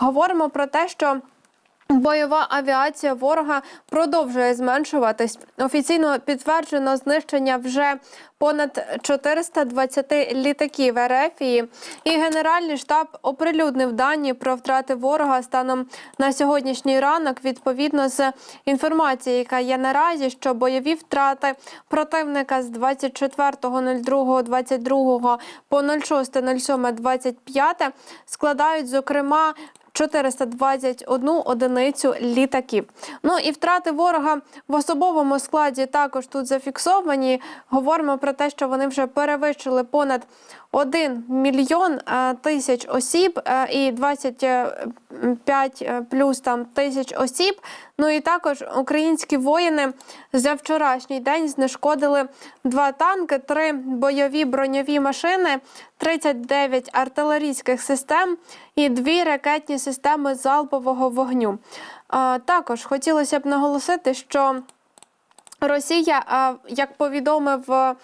Говоримо про те, що Бойова авіація ворога продовжує зменшуватись. Офіційно підтверджено знищення вже понад 420 літаків Ерефії. І Генеральний штаб оприлюднив дані про втрати ворога станом на сьогоднішній ранок. Відповідно з інформації, яка є наразі, що бойові втрати противника з 24.02.22 по 06.07.25 складають, зокрема. 421 одиницю літаків. Ну і втрати ворога в особовому складі також тут зафіксовані. Говоримо про те, що вони вже перевищили понад 1 мільйон е, тисяч осіб е, і 25 е, плюс там тисяч осіб. Ну і також українські воїни за вчорашній день знешкодили два танки, три бойові броньові машини, 39 артилерійських систем і дві ракетні системи залпового вогню. Також хотілося б наголосити, що Росія, як повідомив е,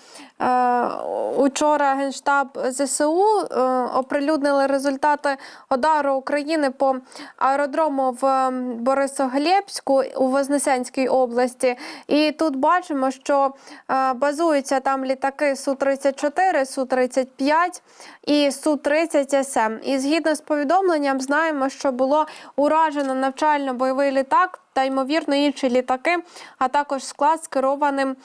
учора Генштаб ЗСУ, е, оприлюднили результати удару України по аеродрому в Борисоглєбську у Вознесенській області. І тут бачимо, що е, базуються там літаки Су-34, Су-35 і Су-30 СМ. І згідно з повідомленням, знаємо, що було уражено навчально-бойовий літак та ймовірно інші літаки, а також склад з керованим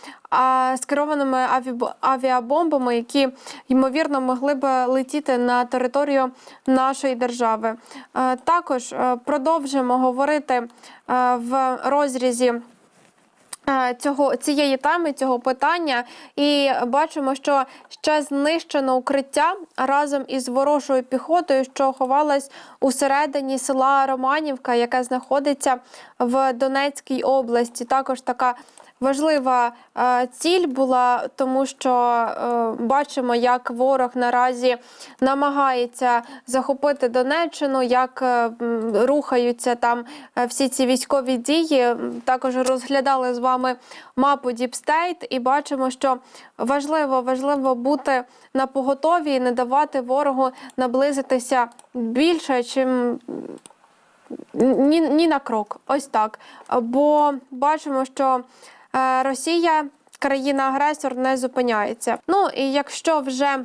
з керованими авіабо- авіабомбами, які ймовірно могли б летіти на територію нашої держави. Е, Також е, продовжимо говорити е, в розрізі. Е, Цього цієї теми, цього питання, і бачимо, що ще знищено укриття разом із ворожою піхотою, що ховалась усередині села Романівка, яке знаходиться в Донецькій області. Також така важлива е, ціль була, тому що е, бачимо, як ворог наразі намагається захопити Донеччину, як е, рухаються там всі ці військові дії. Також розглядали з вами мапу State і бачимо, що важливо, важливо бути на поготові і не давати ворогу наблизитися більше, чим ні, ні на крок. Ось так. Бо бачимо, що Росія, країна-агресор, не зупиняється. Ну і якщо вже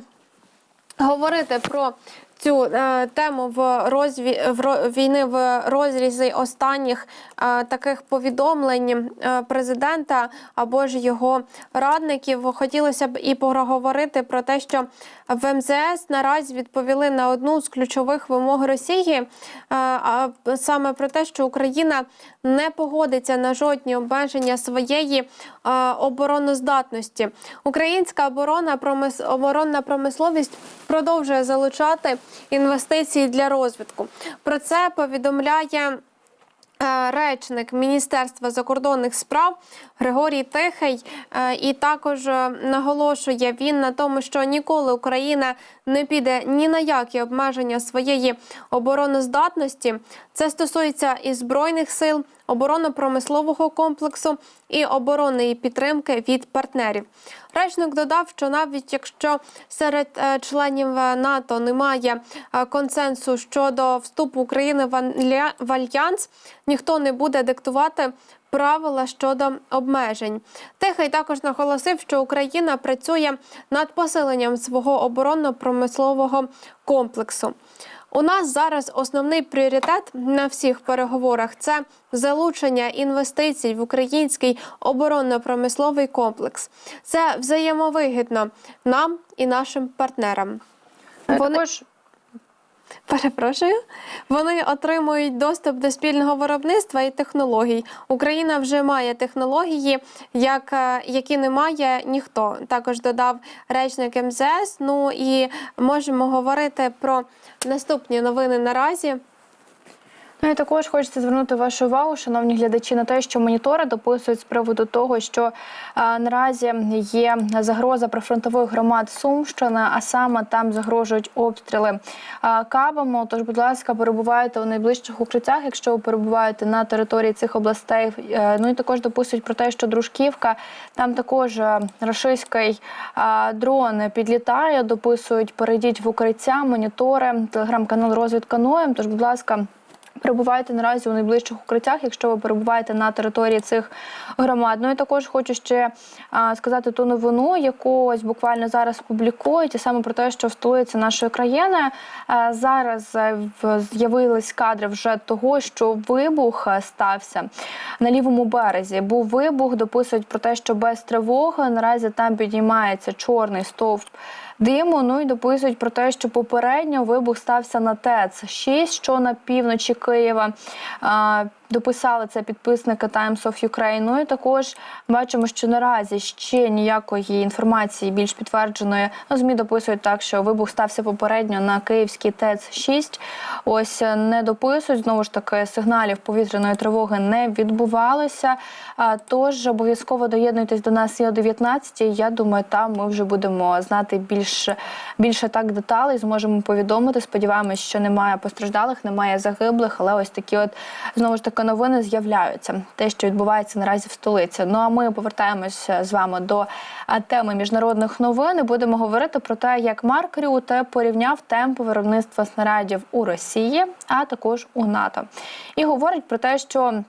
говорити про цю е, тему в розві в війни в розрізі останніх е, таких повідомлень е, президента або ж його радників, хотілося б і поговорити про те, що в МЗС наразі відповіли на одну з ключових вимог Росії, е, а саме про те, що Україна не погодиться на жодні обмеження своєї е, обороноздатності. Українська оборона промис... оборонна промисловість продовжує залучати інвестиції для розвитку. Про це повідомляє. Е, Речник Міністерства закордонних справ Григорій Тихий е, і також е, наголошує він на тому, що ніколи Україна не піде ні на які обмеження своєї обороноздатності. Це стосується і збройних сил, оборонно-промислового комплексу і оборонної підтримки від партнерів. Речник додав, що навіть якщо серед е, членів НАТО немає е, консенсу щодо вступу України в альянс, ніхто не буде диктувати. Правила щодо обмежень. Тихий також наголосив, що Україна працює над посиленням свого оборонно-промислового комплексу. У нас зараз основний пріоритет на всіх переговорах це залучення інвестицій в український оборонно-промисловий комплекс. Це взаємовигідно нам і нашим партнерам. Вони... Також Перепрошую, вони отримують доступ до спільного виробництва і технологій. Україна вже має технології, як, е, які не має ніхто. Також додав речник МЗС. Ну і можемо говорити про наступні новини наразі. Ну і також хочеться звернути вашу увагу, шановні глядачі, на те, що монітори дописують з приводу того, що а, наразі є загроза прифронтових громад Сумщини, а саме там загрожують обстріли а, кабами. Тож, будь ласка, перебувайте у найближчих укриттях, якщо ви перебуваєте на території цих областей. Е, Ну і також дописують про те, що Дружківка там також е, рашистський дрон підлітає. Дописують, перейдіть в укриття, монітори, телеграм-канал розвідка Ноєм. Тож, будь ласка. Перебувайте наразі у найближчих укриттях, якщо ви перебуваєте на території цих громад. Ну і також хочу ще а, сказати ту новину, яку ось буквально зараз публікують, і саме про те, що столиці нашої країни а, зараз е, з'явились кадри вже того, що вибух стався на лівому березі. Був вибух, дописують про те, що без тривоги наразі там підіймається чорний стовп диму. Ну і дописують про те, що попередньо вибух стався на ТЕЦ 6, що на півночі Києва. Дописали це підписники Times of Ukraine. Ну і також бачимо, що наразі ще ніякої інформації більш підтвердженої. Ну, змі дописують так, що вибух стався попередньо на київській ТЕЦ 6 Ось е, не дописують знову ж таки сигналів повітряної тривоги не відбувалося. А, Тож обов'язково доєднуйтесь до нас і о 19 Я думаю, там ми вже будемо знати більше більше так деталей. Зможемо повідомити. Сподіваємось, що немає постраждалих, немає загиблих, але ось такі, от знову ж таки, новини з'являються. Те, що відбувається наразі в столиці. Ну а ми повертаємося з вами до теми міжнародних новин. і Будемо говорити про те, як Марк Рюте порівняв темпи виробництва снарядів у Росії, а також у НАТО. І говорить про те, що.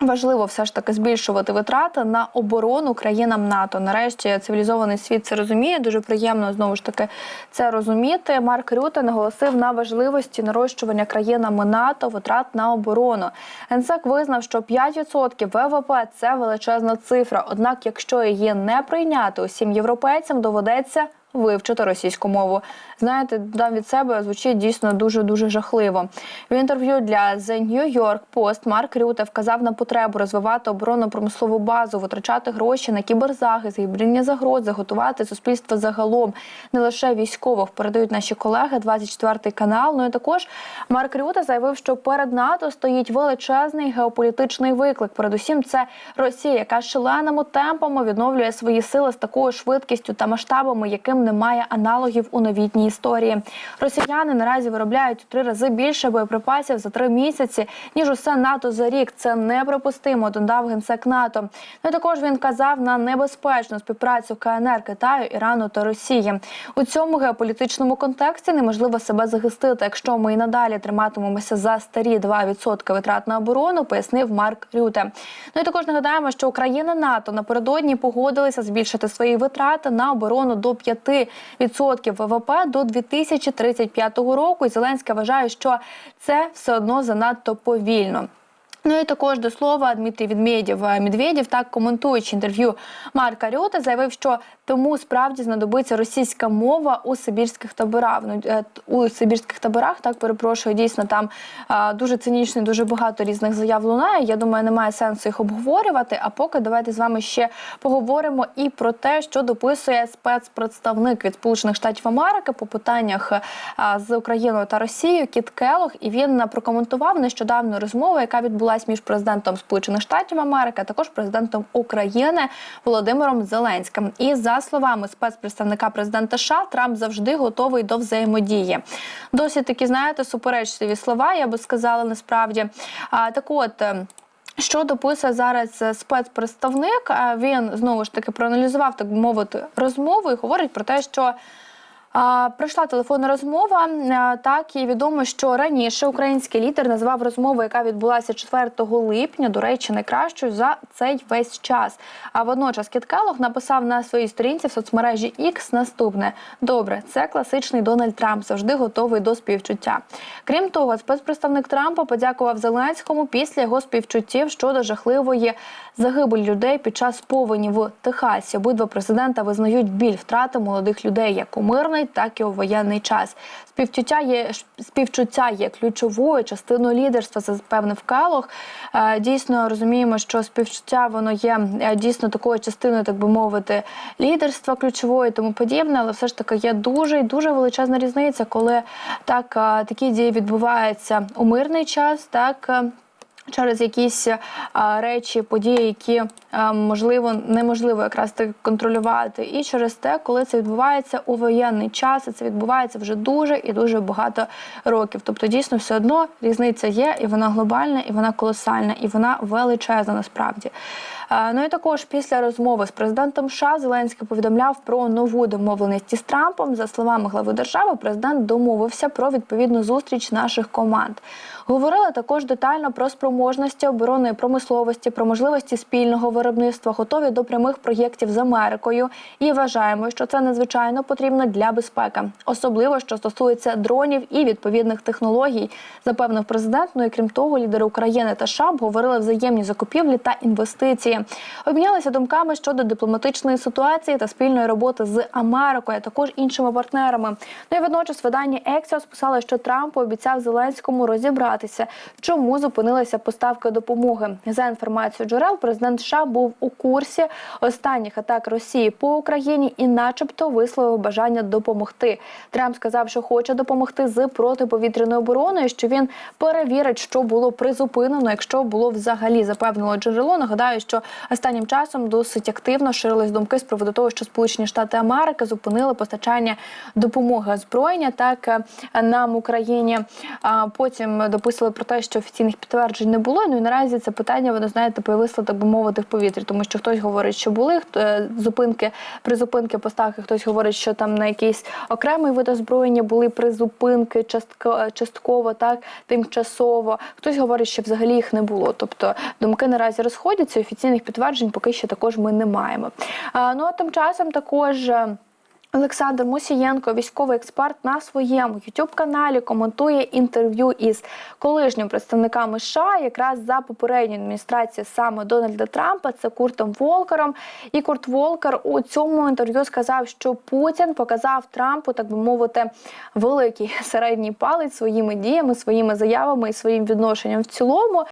Важливо все ж таки збільшувати витрати на оборону країнам НАТО. Нарешті цивілізований світ це розуміє. Дуже приємно знову ж таки це розуміти. Марк Рюте наголосив на важливості нарощування країнами НАТО витрат на оборону. Генсек визнав, що 5% ВВП – це величезна цифра. Однак, якщо її не прийняти усім європейцям, доведеться. Вивчити російську мову. Знаєте, дам від себе звучить дійсно дуже дуже жахливо. В інтерв'ю для The New York Post Марк Рюте вказав на потребу розвивати оборонно-промислову базу, витрачати гроші на кіберзахист, гібридні загрози, готувати суспільство загалом, не лише військових. Передають наші колеги 24 канал. Ну і також Марк Рюте заявив, що перед НАТО стоїть величезний геополітичний виклик. Передусім, це Росія, яка шаленими темпами відновлює свої сили з такою швидкістю та масштабами, яким немає аналогів у новітній історії. Росіяни наразі виробляють у три рази більше боєприпасів за три місяці, ніж усе НАТО за рік. Це неприпустимо. Додав генсек НАТО. Ну також він казав на небезпечну співпрацю КНР Китаю, Ірану та Росії. У цьому геополітичному контексті неможливо себе захистити, якщо ми і надалі триматимемося за старі 2% витрат на оборону, пояснив Марк Рюте. Ну і також нагадаємо, що Україна НАТО напередодні погодилися збільшити свої витрати на оборону до 5% ВВП до 2035 року. І Зеленський вважає, що це все одно занадто повільно. Ну і також до слова Дмитрій Відмєдєв Медведєв, так коментуючи інтерв'ю Марка Рюта, заявив, що тому справді знадобиться російська мова у сибірських таборах. Ну, е, у сибірських таборах так перепрошую, дійсно там дуже цинічно, дуже багато різних заяв лунає. Я думаю, немає сенсу їх обговорювати. А поки давайте з вами ще поговоримо і про те, що дописує спецпредставник від Сполучених Штатів Америки по питаннях з Україною та Росією Кіт Келох. І він прокоментував нещодавно розмову, яка відбулася між президентом Сполучених Штатів Америки, а також президентом України Володимиром Зеленським. І за словами спецпредставника президента США, Трамп завжди готовий до взаємодії. Досить такі, знаєте, суперечливі слова, я би сказала насправді. А так от. е, що дописує зараз е, спецпредставник? Е, Він знову ж таки проаналізував, так би мовити, розмову і говорить про те, що а, Прийшла телефонна розмова. Так і відомо, що раніше український лідер назвав розмову, яка відбулася 4 липня, до речі, найкращою за цей весь час. А водночас Кіт Келлог написав на своїй сторінці в соцмережі X наступне: добре, це класичний Дональд Трамп, завжди готовий до співчуття. Крім того, спецпредставник Трампа подякував Зеленському після його співчуттів щодо жахливої загибелі людей під час повені в Техасі. Обидва президента визнають біль втрати молодих людей як у мирний, так і у воєнний час. Співчуття є співчуття є ключовою частиною лідерства. Це запевнив Келох. Е, Дійсно розуміємо, що співчуття воно є е, дійсно такою частиною, так би мовити, лідерства ключовою, і тому подібне, але все ж таки є дуже і дуже величезна різниця, коли так е, такі дії відбуваються у мирний час, так. Е, через якісь а, речі, події, які а, можливо неможливо якраз таки контролювати, і через те, коли це відбувається у воєнний час, і це відбувається вже дуже і дуже багато років. Тобто, дійсно, все одно різниця є, і вона глобальна, і вона колосальна, і вона величезна насправді. Е, Ну і також після розмови з президентом США Зеленський повідомляв про нову домовленість із Трампом. За словами глави держави, президент домовився про відповідну зустріч наших команд. Говорили також детально про спроможності оборонної промисловості, про можливості спільного виробництва, готові до прямих проєктів з Америкою. І вважаємо, що це надзвичайно потрібно для безпеки, особливо що стосується дронів і відповідних технологій, запевнив президент. Ну і крім того, лідери України та США обговорили взаємні закупівлі та інвестиції. Обмінялися думками щодо дипломатичної ситуації та спільної роботи з Америкою, а також іншими партнерами. Ну і водночас видання Ексіос писало, що Трамп обіцяв Зеленському розібратися, чому зупинилися поставки допомоги. За інформацією джерел, президент США був у курсі останніх атак Росії по Україні і, начебто, висловив бажання допомогти. Трамп сказав, що хоче допомогти з протиповітряною обороною, що він перевірить, що було призупинено, якщо було взагалі запевнило джерело. Нагадаю, що останнім часом досить активно ширились думки з приводу того, що Сполучені Штати Америки зупинили постачання допомоги озброєння так е, нам Україні. А потім дописали про те, що офіційних підтверджень не було. Ну і наразі це питання воно знаєте повисло, так би мовити, в повітрі, тому що хтось говорить, що були е, зупинки призупинки поставки. Хтось говорить, що там на якийсь окремий вид озброєння були призупинки частко, частково, так тимчасово. Хтось говорить, що взагалі їх не було. Тобто думки наразі розходяться. Офіційних підтверджень поки що також ми не маємо. А, ну а тим часом також. Олександр Мусієнко, військовий експерт, на своєму youtube каналі коментує інтерв'ю із колишніми представниками США, якраз за попередньої адміністрації саме Дональда Трампа, це Куртом Волкером. І Курт Волкер у цьому інтерв'ю сказав, що Путін показав Трампу, так би мовити, великий середній палець своїми діями, своїми заявами і своїм відношенням в цілому.